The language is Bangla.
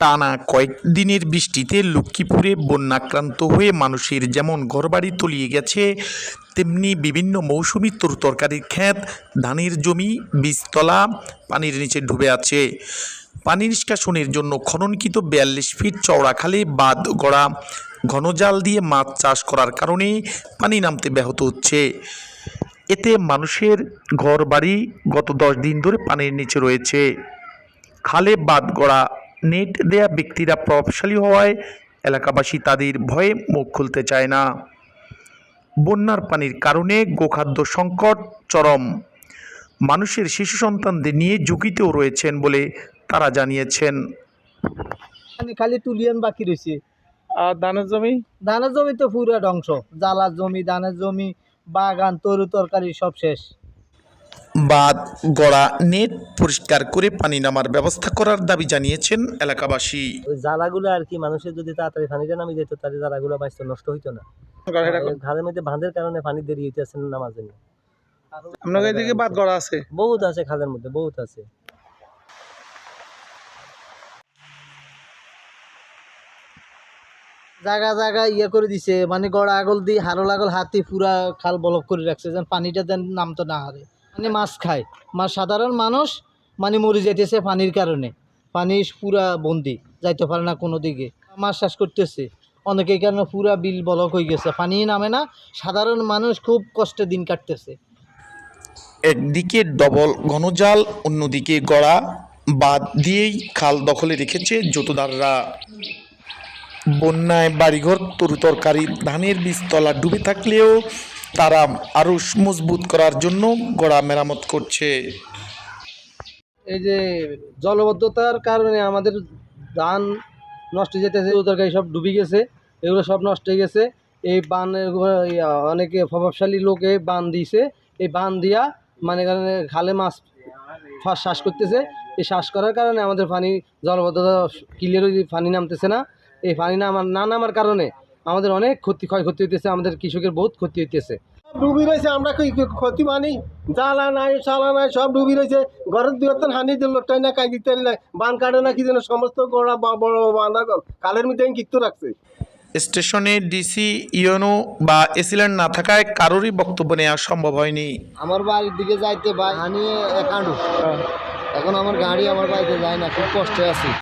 টানা কয়েকদিনের বৃষ্টিতে লক্ষ্মীপুরে বন্যাক্রান্ত হয়ে মানুষের যেমন ঘরবাড়ি তলিয়ে গেছে, তেমনি বিভিন্ন মৌসুমি তরকারির ক্ষেত ধানের জমি, বীজতলা পানির নিচে ডুবে আছে। পানি নিষ্কাশনের জন্য খননকৃত বিয়াল্লিশ ফিট চওড়া বাঁধ গড়া ঘনজাল দিয়ে মাছ চাষ করার কারণে পানি নামতে ব্যাহত হচ্ছে। এতে মানুষের ঘর বাড়ি গত দশ দিন ধরে পানির নিচে রয়েছে। খালে বাদ গড়া নেট দেয়া ব্যক্তিরা প্রভাবশালী হওয়ায় এলাকাবাসী তাদের ভয়ে মুখ খুলতে চায় না। বন্যার পানির কারণে গোখাদ্য সংকট চরম। মানুষের শিশু সন্তানদের নিয়ে ঝুঁকিতেও রয়েছেন বলে তারা জানিয়েছেন। খালি তুলিয়ান বাকি রয়েছে। আর ধানের জমি? ধানের জমি তো পুরো ধ্বংস। জ্বালার জমি ধানের জমি বাগান তরু তরকারি সব শেষ। বাদ গড়া নেট পরিষ্কার করে পানি নামার ব্যবস্থা করার দাবি জানিয়েছেন এলাকাবাসী। ওই জ্বালাগুলো আর কি মানুষের যদি তাড়াতাড়ি পানিটা নামি যেত তাহলে জ্বালাগুলো বাঁচতো নষ্ট হইতো না। ঘরের মধ্যে বাঁধের কারণে পানি দেরি হইতেছে না নামার জন্য। আপনাদের এদিকে বাদ করা আছে? বহুত আছে খালের মধ্যে বহুত আছে। জায়গা জায়গা ইয়ে করে দিছে মানে গড়া আগল দিয়ে হারল আগল হাতি পুরা খাল বলক করে রাখছে যেন পানিটা যেন নামতো না হারে। মানে মাছ খায়। মাছ সাধারণ মানুষ মানে মরে যাইতেছে পানির কারণে। পানি পুরা বন্দি, যাইতে পারে না কোনো দিকে। মাছ চাষ করতেছে। অনেকে এই কারণে পুরা বিল বলক হয়ে গেছে, পানি নামে না। সাধারণ মানুষ খুব কষ্টে দিন কাটতেছে। একদিকে ডবল ঘনজাল অন্যদিকে গড়া, বাদ দিয়েই খাল দখলে রেখেছে জোতদাররা। বন্যায় বাড়িঘর, তরু তরকারি, ধানের বীজতলা ডুবে থাকলেও তারা আরও মজবুত করার জন্য গড়া মেরামত করছে। এই যে জলবদ্ধতার কারণে আমাদের ধান নষ্ট যেতেছে তরকারি সব ডুবে গেছে, এগুলো সব নষ্ট হয়ে গেছে। এই বান অনেকে প্রভাবশালী লোকে বান দিয়েছে। এই বান দিয়া মানে কারণে খালে মাছ শ্বাস করতেছে। এই শ্বাস করার কারণে আমাদের পানি জলবদ্ধতা ক্লিয়ার পানি নামতেছে না। এই পানি নামার, না নামার কারণে আমাদের অনেক ক্ষতি ক্ষয়ক্ষতি হইতেছে আমাদের কৃষকের বহুত ক্ষতি হইতেছে। ডুবি রয়েছে আমরা কি ক্ষতি মানি? জ্বালা নাই চালা নাই সব ডুবি রয়েছে। ঘরের হাতে হানি দিল টাই না কাই দিতে না বান কাটে না কি যেন সমস্ত গোড়া বড় বড় বাঁধা কালের মধ্যে কিত্তু রাখছে। স্টেশনে ডিসি ইউনো বা এসিল্যান্ড না থাকায় কারোরই বক্তব্য নেওয়া সম্ভব হয়নি। আমার বাড়ির দিকে যাইতে বা হানিয়ে একান্ডু এখন আমার গাড়ি আমার বাড়িতে যায় না খুব কষ্টে আছি।